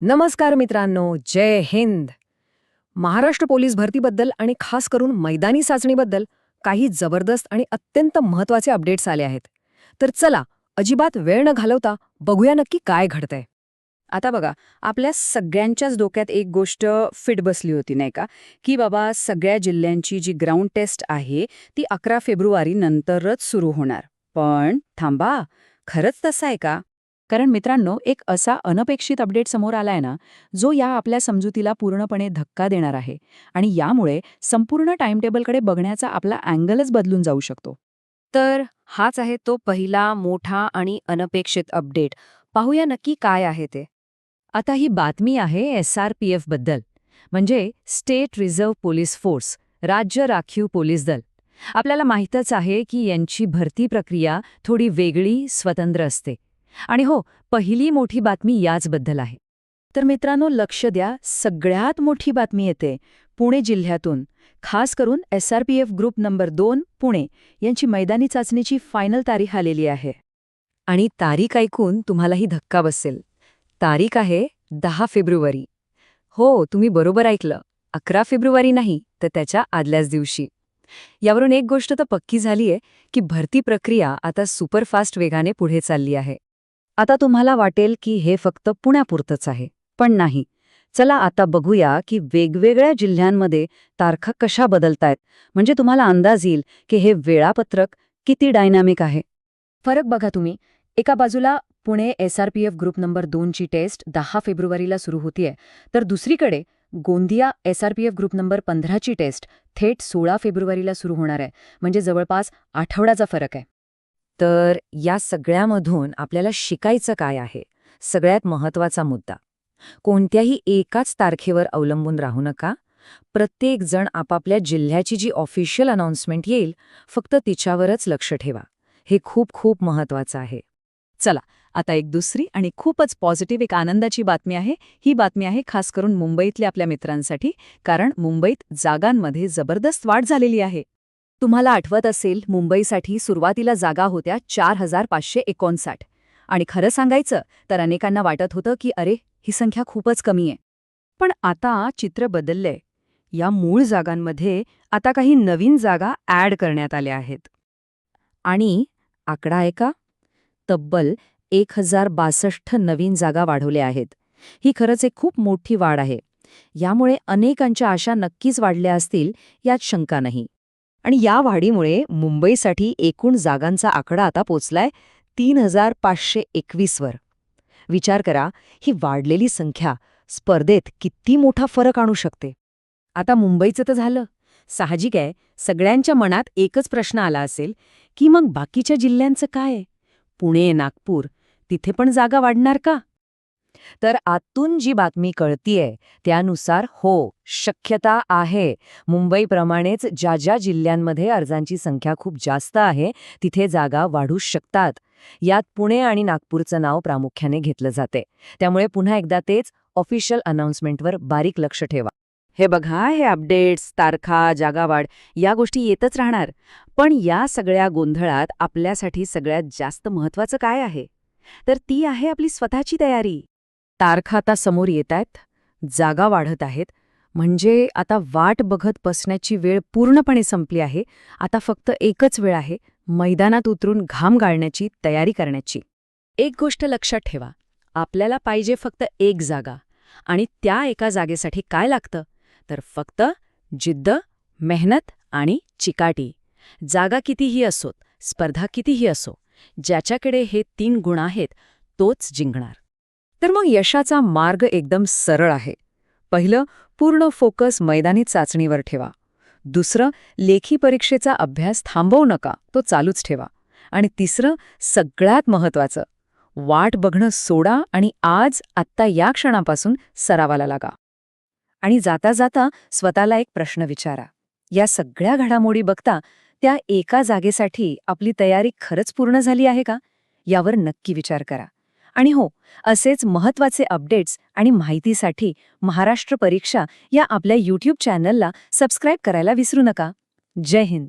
नमस्कार मित्रांनो जय हिंद. महाराष्ट्र पोलीस भरतीबद्दल आणि खास करून मैदानी चाचणीबद्दल काही जबरदस्त आणि अत्यंत महत्त्वाचे अपडेट्स आले आहेत. तर चला अजिबात वेळ न घालवता बघूया नक्की काय घडतंय. आता बघा आपल्या सगळ्यांच्याच डोक्यात एक गोष्ट फिट बसली होती नाही का? की बाबा सगळ्या जिल्ह्यांची जी ग्राउंड टेस्ट आहे ती अकरा फेब्रुवारी नंतरच सुरू होणार. पण थांबा खरंच तसं आहे का? कारण मित्रांनो एक असा अनपेक्षित अपडेट समोर आलाय ना जो या आपल्या समजुतीला पूर्णपणे धक्का देणार आहे आणि यामुळे संपूर्ण टाइमटेबलकडे बघण्याचा आपला अँगलच बदलून जाऊ शकतो. तर हाच आहे तो पहिला मोठा आणि अनपेक्षित अपडेट. पाहूया नक्की काय आहे ते. आता ही बातमी आहे एस आर पी एफबद्दल म्हणजे स्टेट रिझर्व्ह पोलीस फोर्स राज्य राखीव पोलीस दल. आपल्याला माहीतच आहे की यांची भरती प्रक्रिया थोडी वेगळी स्वतंत्र असते. आणि हो पहिली मोठी बातमी याचबद्दल आहे. तर मित्रांनो लक्ष द्या सगळ्यात मोठी बातमी येते पुणे जिल्ह्यातून. खास करून S R P F group number दोन पुणे. यांची मैदानी चाचणीची फायनल तारीख आलेली आहे. आणि तारीख ऐकून तुम्हालाही धक्का बसेल. तारीख आहे दहा फेब्रुवारी. हो तुम्ही बरोबर ऐकलं. अकरा फेब्रुवारी नाही तर त्याच्या आदल्याच दिवशी. यावरून एक गोष्ट तर पक्की झालीय की भरती प्रक्रिया आता सुपरफास्ट वेगाने पुढे चालली आहे. आता तुम्हाला वाटेल की हे फक्त पुण्यापुरतंच आहे. पण नाही. चला आता बघूया की वेगवेगळ्या जिल्ह्यांमध्ये तारखा कशा बदलतायत. म्हणजे तुम्हाला अंदाज येईल की हे वेळापत्रक किती डायनामिक आहे. फरक बघा तुम्ही. एका बाजूला पुणे एसआरपीएफ ग्रुप नंबर दोनची टेस्ट दहा फेब्रुवारीला सुरू होतीये. तर दुसरीकडे गोंदिया एसआरपीएफ ग्रुप नंबर पंधराची टेस्ट थेट सोळा फेब्रुवारीला सुरू होणार आहे. म्हणजे जवळपास आठवड्याचा फरक आहे. तर या सगळ्यामधून आपल्याला शिकायचं काय आहे? सगळ्यात महत्त्वाचा मुद्दा. कोणत्याही एकाच तारखेवर अवलंबून राहू नका. प्रत्येक जण आपापल्या जिल्ह्याची जी ऑफिशियल अनाउन्समेंट येईल फक्त तिच्यावरच लक्ष ठेवा. हे खूप खूप महत्वाचं आहे. चला आता एक दुसरी आणि खूपच पॉझिटिव्ह एक आनंदाची बातमी आहे. ही बातमी आहे खास करून मुंबईतल्या आपल्या मित्रांसाठी कारण मुंबईत जागांमध्ये जबरदस्त वाढ झालेली आहे. तुम्हाला आठवत असेल मुंबईसाठी सुरुवातीला जागा होत्या चार हजार पाचशे एकोणसाठ. आणि खरं सांगायचं तर अनेकांना वाटत होतं की अरे ही संख्या खूपच कमी आहे. पण आता चित्र बदललंय. या मूळ जागांमध्ये आता काही नवीन जागा ॲड करण्यात आल्या आहेत. आणि आकडा आहे का? तब्बल एक हजार बासष्ट नवीन जागा वाढवल्या आहेत. ही खरंच एक खूप मोठी वाढ आहे. यामुळे अनेकांच्या आशा नक्कीच वाढल्या असतील यात शंका नाही. आणि या वाढीमुळे मुंबईसाठी एकूण जागांचा आकडा आता पोचलाय तीन हजार पाचशे एकवीसवर विचार करा ही वाढलेली संख्या स्पर्धेत किती मोठा फरक आणू शकते? आता मुंबईचं तर झालं. साहजिक आहे सगळ्यांच्या मनात एकच प्रश्न आला असेल की मग बाकीच्या जिल्ह्यांचं काय पुणे नागपूर तिथे पण जागा वाढणार का? तर आतून जी बातमी कळतीये त्यानुसार हो शक्यता आहे. मुंबईप्रमाणेच ज्या ज्या जिल्ह्यांमध्ये अर्जांची संख्या खूप जास्त आहे तिथे जागा वाढू शकतात. यात पुणे आणि नागपूरचं नाव प्रामुख्याने घेतलं जाते. त्यामुळे पुन्हा एकदा तेच ऑफिशियल अनाउन्समेंटवर बारीक लक्ष ठेवा. हे बघा हे अपडेट्स तारखा जागावाढ या गोष्टी येतच राहणार. पण या सगळ्या गोंधळात आपल्यासाठी सगळ्यात जास्त महत्वाचं काय आहे? तर ती आहे आपली स्वतःची तयारी. तारखा आता समोर येत आहेत जागा वाढत आहेत. म्हणजे आता वाट बघत बसण्याची वेळ पूर्णपणे संपली आहे. आता फक्त एकच वेळ आहे मैदानात उतरून घाम गाळण्याची तयारी करण्याची. एक गोष्ट लक्षात ठेवा आपल्याला पाहिजे फक्त एक जागा. आणि त्या एका जागेसाठी काय लागतं? तर फक्त जिद्द मेहनत आणि चिकाटी. जागा कितीही असोत स्पर्धा कितीही असो ज्याच्याकडे हे तीन गुण आहेत तोच जिंकणार. तर मग यशाचा मार्ग एकदम सरळ आहे. पहिलं पूर्ण फोकस मैदानी चाचणीवर ठेवा. दुसरं लेखी परीक्षेचा अभ्यास थांबवू नका तो चालूच ठेवा. आणि तिसरं सगळ्यात महत्वाचं वाट बघणं सोडा आणि आज आत्ता या क्षणापासून सरावाला लागा. आणि जाता जाता स्वतःला एक प्रश्न विचारा. या सगळ्या घडामोडी बघता त्या एका जागेसाठी आपली तयारी खरंच पूर्ण झाली आहे का? यावर नक्की विचार करा. आणि हो असेच महत्त्वाचे अपडेट्स आणि माहितीसाठी महाराष्ट्र परीक्षा या आपल्या यूट्यूब चॅनलला सबस्क्राईब करायला विसरू नका. जय हिंद.